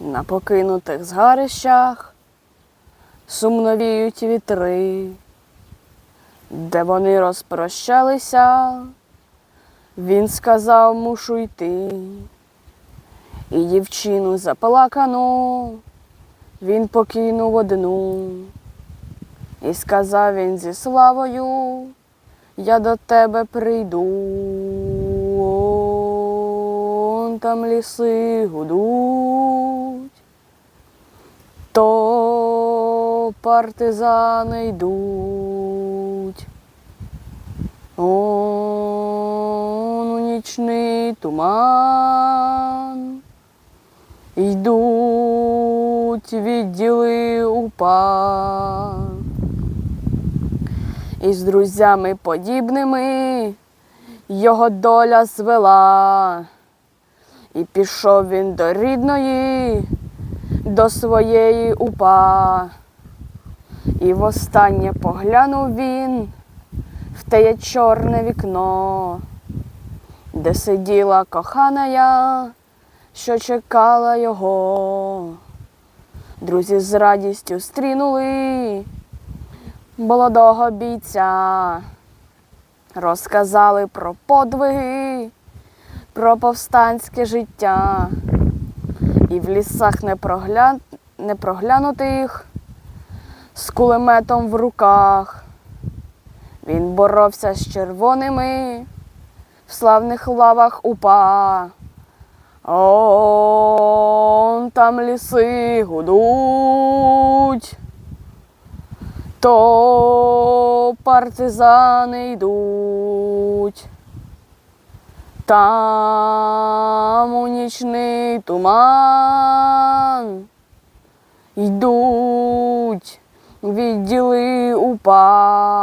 На покинутих згарищах. Сумно віють вітри, де вони розпрощалися, він сказав, мушу йти, і дівчину заплакану. Він покинув одну, і сказав він зі славою, я до тебе прийду. Там ліси гудуть, партизани йдуть. Он у нічний туман. Йдуть відділи упа. І з друзями подібними його доля звела. І пішов він до рідної, до своєї упа. І востаннє поглянув він в теє чорне вікно, де сиділа кохана я, що чекала його. Друзі з радістю стрінули молодого бійця, розказали про подвиги, про повстанське життя, і в лісах непрогля... непроглянутих з кулеметом в руках. Він боровся з червоними в славних лавах упа. Он там ліси гудуть, то партизани йдуть. Там у нічний туман йдуть відділи упа.